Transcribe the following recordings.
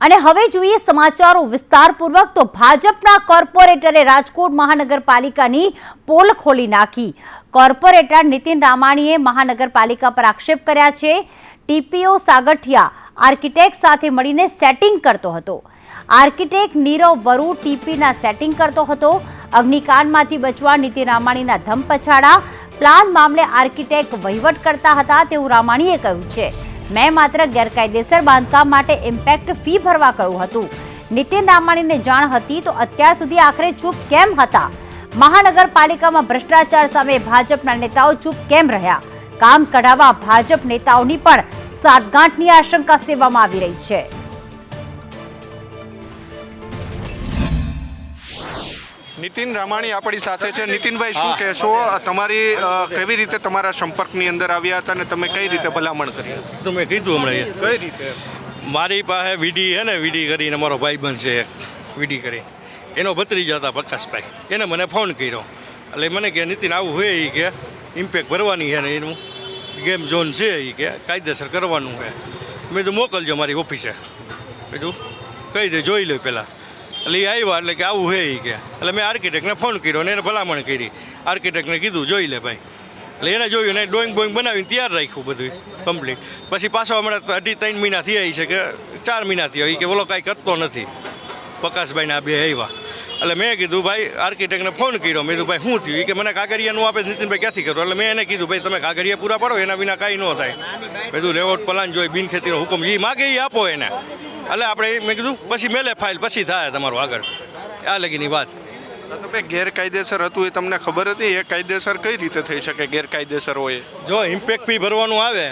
અને હવે જોઈએ સમાચારો વિસ્તારપૂર્વક, તો ભાજપના કોર્પોરેટરે રાજકોટ મહાનગરપાલિકાની પોલ ખોલી નાખી. કોર્પોરેટર નીતિન રામાણીએ મહાનગરપાલિકા પર આક્ષેપ કર્યા છે. ટીપીઓ સાગઠિયા આર્કિટેક્ટ સાથે મળીને સેટિંગ કરતો હતો. આર્કિટેક્ટ નીરવ વરુ ટીપીના સેટિંગ કરતો હતો. અગ્નિકાંડમાંથી બચવા નીતિન રામાણીના ધમ પછાડા પ્લાન મામલે આર્કિટેક્ટ વહીવટ કરતા હતા તેવું રામાણીએ કહ્યું છે. મેં માત્ર ગેરકાયદેસર બાંધકામ માટે ઇમ્પેક્ટ ફી ભરવા કહ્યું હતું. નીતિન રામાણીને જાણ હતી તો અત્યાર સુધી આખરે ચૂપ કેમ હતા? મહાનગરપાલિકામાં ભ્રષ્ટાચાર સામે ભાજપના નેતાઓ ચૂપ કેમ રહ્યા? કામ કઢાવવા ભાજપ નેતાઓની પણ સાતગાંઠની આશંકા સેવામાં આવી રહી છે. નીતિન રામાણી આપણી સાથે છે. નીતિનભાઈ શું કહેશો? તમારી કેવી રીતે તમારા સંપર્કની અંદર આવ્યા હતા અને તમે કઈ રીતે ભલામણ કરી? તમે કીધું હમણાં કઈ રીતે? મારી પાસે વીડી છે ને વીડી કરીને મારો ભાઈબંધ છે વીડી કરી. એનો ભત્રીજા હતા પ્રકાશભાઈ. એને મને ફોન કર્યો. એટલે મને કે નીતિન આવું હોય એ કે ઇમ્પેક્ટ ભરવાની છે ને એનું. ગેમ ઝોન છે એ કે કાયદેસર કરવાનું છે. મેં તો મોકલજો મારી ઓફિસે બીજું કહી દે જોઈ લો પહેલાં. એટલે એ આવ્યા એટલે કે આવું છે એ કે. એટલે મેં આર્કિટેક્ટને ફોન કર્યો અને એને ભલામણ કરી. આર્કિટેક્ટને કીધું, જોઈ લે ભાઈ. એટલે એને જોયું ને ડ્રોઈંગ બોઈંગ બનાવીને તૈયાર રાખ્યું બધું કમ્પ્લીટ પછી પાછો હમણાં અઢી ત્રણ મહિના થયા છે કે ચાર મહિના થયા કે બોલો કાંઈ કરતો નથી. પ્રકાશભાઈને બે આવ્યા. એટલે મેં કીધું, ભાઈ આર્કિટેક્ટને ફોન કર્યો. મેં કીધું, ભાઈ, શું થયું? કે, મને કાગરિયાનું આપે નીતિનભાઈ ક્યાંથી કરો એટલે મેં એને કીધું, ભાઈ, તમે કાગળિયા પૂરા પાડો, એના વિના કાંઈ ન થાય. મેં કીધું, રેવોટ પ્લાન જોઈ બિનખેતીનો હુકમ. એ માગે એ આપો એને. એટલે આપણે મેં કીધું પછી મેલે ફાઇલ પછી થાય તમારું આગળ. આ લગીની વાત. ગેરકાયદેસર હતું એ તમને ખબર હતી? એ કાયદેસર કઈ રીતે થઈ શકે ગેરકાયદેસર હોય જો ઇમ્પેક્ટ ફી ભરવાનું આવે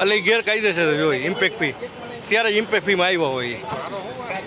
એટલે એ ગેરકાયદેસર હોય ઇમ્પેક્ટ ફી ત્યારે ઇમ્પેક્ટ ફીમાં આવ્યો હોય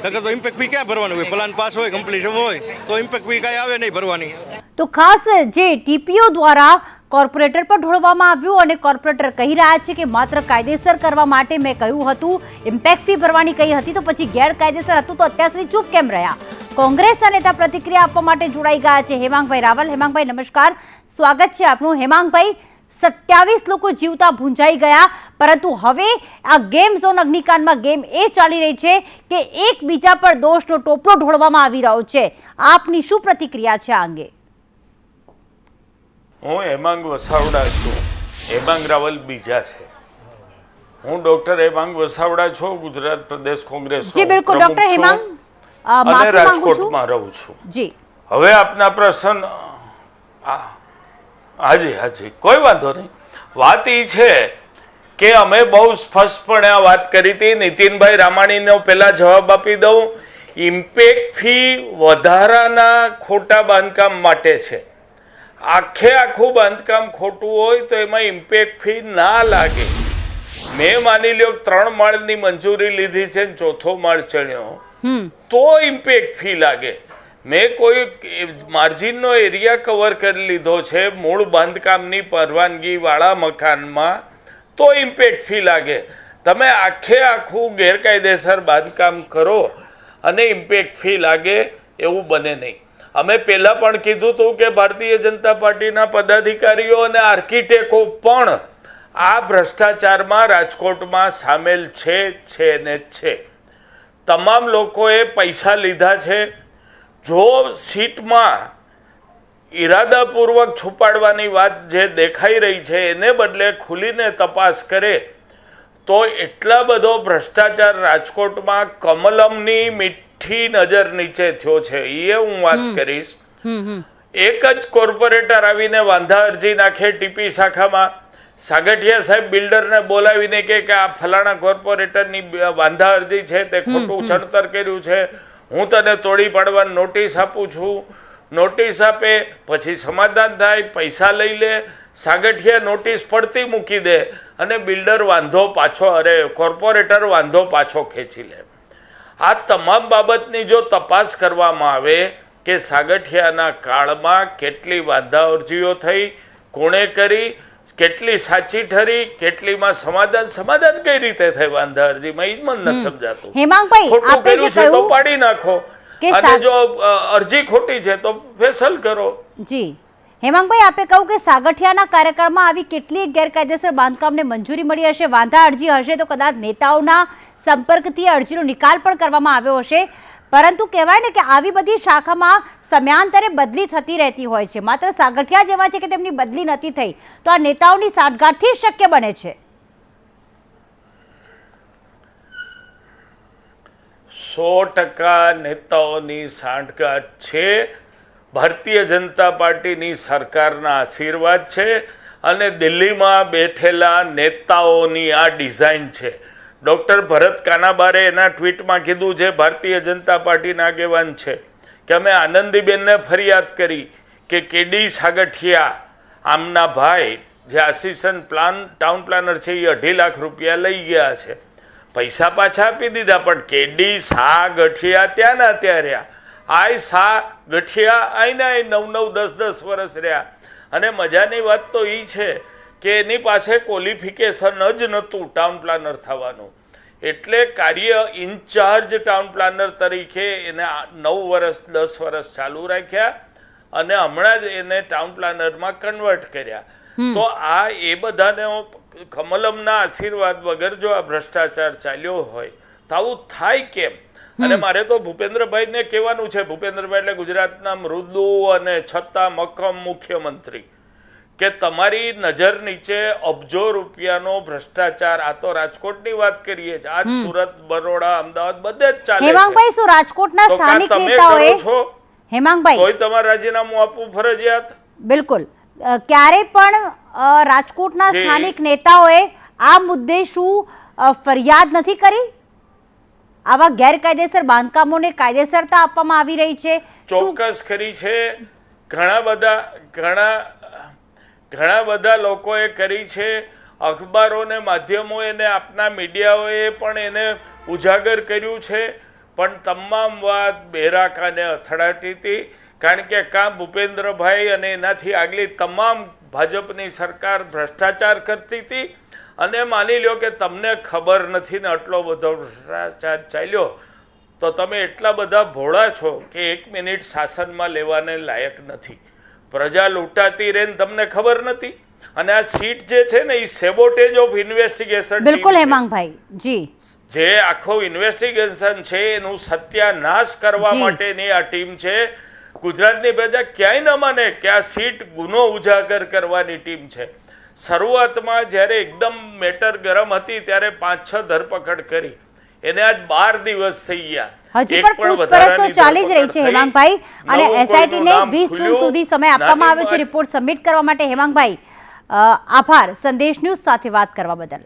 નકર તો ઇમ્પેક્ટ ફી ક્યાં ભરવાનું હોય? પ્લાન પાસ હોય કમ્પ્લીશન હોય તો ઇમ્પેક્ટ ફી કાંઈ આવે નહીં ભરવાની. તો ખાસ જે ટીપીઓ દ્વારા કોર્પોરેટર પર ઢોળવામાં આવ્યું અને કોર્પોરેટર કહી રહ્યા છે કે માત્ર કાયદેસર કરવા માટે મેં કહ્યું હતું. ઇમ્પેક્ટ ફી ભરવાની કહી હતી તો પછી ગેરકાયદેસર હતું તો અત્યાર સુધી ચૂપ કેમ રહ્યા? કોંગ્રેસના નેતા પ્રતિક્રિયા આપવા માટે જોડાઈ ગયા છે. હેમાંગભાઈ રાવલ, હેમાંગભાઈ નમસ્કાર. સ્વાગત છે આપનું. હેમાંગભાઈ, સત્યાવીસ લોકો જીવતા ભૂંજાઈ ગયા. પરંતુ હવે આ ગેમ ઝોન અગ્નિકાંડમાં ગેમ એ ચાલી રહી છે કે એકબીજા પર દોષનો ટોપલો ઢોળવામાં આવી રહ્યો છે. આપની શું પ્રતિક્રિયા છે આ અંગે? હું હેમાંગ વસાવડા છું. હેમાંગ રાવલ બીજા છે. હું ડોક્ટર હેમાંગ વસાવડા છું ગુજરાત પ્રદેશ કોંગ્રેસ જી બિલકુલ. ડોક્ટર હેમાંગ અને રાજકોટમાં રહું છું. જી. હવે આપના પ્રશ્ન હાજી હાજી કોઈ વાંધો નહીં. વાત એ છે કે અમે બહુ સ્પષ્ટપણે આ વાત કરી હતી. નીતિનભાઈ રામાણીનો પહેલા જવાબ આપી દઉં. ઇમ્પેક્ટ ફી વધારાના ખોટા બાંધકામ માટે છે. આખે આખું બાંધકામ ખોટું હોય તો એમાં ઇમ્પેક્ટ ફી ના લાગે. મેં માની લ્યો ત્રણ માળની મંજૂરી લીધી છે ને ચોથો માળ ચણ્યો. તો ઇમ્પેક્ટ ફી લાગે. મેં કોઈ માર્જિનનો એરિયા કવર કરી લીધો છે મૂળ બાંધકામની પરવાનગી વાળા મકાનમાં તો ઇમ્પેક્ટ ફી લાગે. તમે આખે આખું ગેરકાયદેસર બાંધકામ કરો અને ઇમ્પેક્ટ ફી લાગે એવું બને નહીં. અમે પહેલાં પણ કીધું હતું કે ભારતીય જનતા પાર્ટીના પદાધિકારીઓ અને આર્કિટેક્ટો પણ આ ભ્રષ્ટાચારમાં રાજકોટમાં સામેલ છે છે ને છે. તમામ લોકોએ પૈસા લીધા છે. જો સીટમાં ઈરાદાપૂર્વક છુપાડવાની વાત જે દેખાઈ રહી છે, એને બદલે ખુલીને તપાસ કરે, તો એટલા બધો ભ્રષ્ટાચાર રાજકોટમાં કમલમની મીઠી નજર નીચે થયો છે. એ હું વાત કરીશ. એક જ કોર્પોરેટર આવીને વાંધા અરજી નાખે ટીપી શાખામાં. સાગઠિયા સાહેબ બિલ્ડરને બોલાવીને કે આ ફલાણા કોર્પોરેટરની વાંધા અરજી છે તે ખોટું ચણતર કર્યું છે. હું તને તોડી પાડવાની નોટિસ આપું છું. નોટિસ આપે પછી સમાધાન થાય પૈસા લઈ લે. સાગઠિયા નોટિસ પડતી મૂકી દે અને બિલ્ડર વાંધો પાછો અરે કોર્પોરેટર વાંધો પાછો ખેંચી લે. આ તમામ બાબતની જો તપાસ કરવામાં આવે કે સાગઠિયાના કાળમાં કેટલી વાંધા અરજીઓ થઈ કોણે કરી કેટલી સાચી ઠરી કેટલીમાં સમાધાન સમાધાન કઈ રીતે થઈ વાંધા અરજીમાં એ મને નથી સમજાતું. હેમાંગભાઈ ખોટું કર્યું છે તો પાડી નાખો. અને જો અરજી ખોટી છે તો ફેસલ કરો. જી. હેમાંગભાઈ આપે કહ્યું કે સાગઠિયાના કાર્યક્રમમાં આવી કેટલીક ગેરકાયદેસર બાંધકામને મંજૂરી મળી હશે વાંધા અરજી હશે તો કદાચ નેતાઓના સંપર્કથી અરજીનો નિકાલ પણ કરવામાં આવ્યો હશે. પરંતુ કહેવાય ને કે આવી બધી શાખામાં સમયાંતરે બદલી થતી રહેતી હોય છે. માત્ર સાગઠિયા જેવા છે કે તેમની બદલી નથી થઈ. તો આ નેતાઓની સાઠગાંઠથી શક્ય બને છે. સો ટકા નેતાઓની સાંઠગાંઠ છે. ભારતીય જનતા પાર્ટીની સરકારના આશીર્વાદ છે. અને દિલ્હીમાં બેઠેલા નેતાઓની આ ડિઝાઇન છે. ડૉક્ટર ભરત કાનાબારે એના ટ્વીટમાં કીધું છે, ભારતીય જનતા પાર્ટીના આગેવાન છે. કે અમે આનંદીબેનને ફરિયાદ કરી કે કેડી સાગઠિયા, આમના ભાઈ જે આસિસ્ટન્ટ પ્લાન, ટાઉન પ્લાનર છે, એ અઢી લાખ રૂપિયા લઈ ગયા છે. પૈસા પાછા આપી દીધા, પણ કેડી સા ગઠિયા ત્યાં ના ત્યાં રહ્યા. આય સા ગઠિયા આઈના નવ નવ દસ દસ વર્ષ રહ્યા. અને મજાની વાત તો એ છે કે એની પાસે ક્વોલિફિકેશન જ નહોતું ટાઉન પ્લાનર થવાનું. એટલે કાર્ય ઇન્ચાર્જ ટાઉન પ્લાનર તરીકે એને નવ વર્ષ દસ વર્ષ ચાલુ રાખ્યા અને હમણાં જ એને ટાઉન પ્લાનરમાં કન્વર્ટ કર્યા. તો આ એ બધાને કમલમના આશીર્વાદ વગર જો આ ભ્રષ્ટાચાર ચાલ્યો હોય તો આવું થાય કેમ? અને મારે તો ભૂપેન્દ્રભાઈને કહેવાનું છે ભૂપેન્દ્રભાઈ એટલે ગુજરાતના મૃદુ અને છતાં મક્કમ મુખ્યમંત્રી. કે તમારી નજર નીચે અબજો રૂપિયાનો ભ્રષ્ટાચાર આ તો રાજકોટની વાત કરીએ છીએ આજ સુરત બરોડા અમદાવાદ બધે જ ચાલે છે. હેમાંગભાઈ શું રાજકોટના સ્થાનિક નેતાઓએ છો? હેમાંગભાઈ. કોઈ તમારે રાજીનામું આપવું ફરજિયાત? બિલકુલ. ક્યારે પણ રાજકોટના સ્થાનિક નેતાઓએ આ મુદ્દે શું ફરિયાદ નથી કરી? આવા ગેરકાયદેસર બાંધકામોને કાયદેસરતા આપવામાં આવી રહી છે. ચોક્કસ કરી છે. ઘણા બધા ઘણા ઘણા બધા લોકોએ કરી છે. અખબારોને માધ્યમો એને આપના મીડિયાઓએ પણ એને ઉજાગર કર્યું છે. પણ તમામ વાત બેરાકાને અથડાટી હતી. કારણ કે કાં ભૂપેન્દ્રભાઈ અને એનાથી આગલી તમામ ભાજપની સરકાર ભ્રષ્ટાચાર કરતી હતી. અને માની લ્યો કે તમને ખબર નથી ને આટલો બધો ભ્રષ્ટાચાર ચાલ્યો, તો તમે એટલા બધા ભોળા છો કે એક મિનિટ શાસનમાં લેવાને લાયક નથી. પ્રજા લૂંટાતી રહે તમને ખબર નથી? અને આ સીટ જે છે ને એ સેબોટેજ ઓફ ઇન્વેસ્ટિગેશન બિલકુલ હેમાંગભાઈ. જી. જે આખો ઇન્વેસ્ટિગેશન છે એનું સત્યાનાશ કરવા માટેની આ ટીમ છે. ગુજરાતની પ્રજા ક્યાંય ન માને કે આ સીટ ગુનો ઉજાગર કરવાની ટીમ છે. શરૂઆતમાં જ્યારે એકદમ મેટર ગરમ હતી ત્યારે પાંચ છ ધરપકડ કરી. એને આજ બાર દિવસ થઈ ગયા. હજી પણ પૂછપરછ તો ચાલી જ રહી છે હેમાંગભાઈ. અને એસઆઈટી ને કોઈનું નામ વીસ જૂન સુધી સમય આપવામાં આવ્યો છે રિપોર્ટ સબમિટ કરવા માટે. હેમાંગભાઈ આભાર. સંદેશ ન્યૂઝ સાથે વાત કરવા બદલ.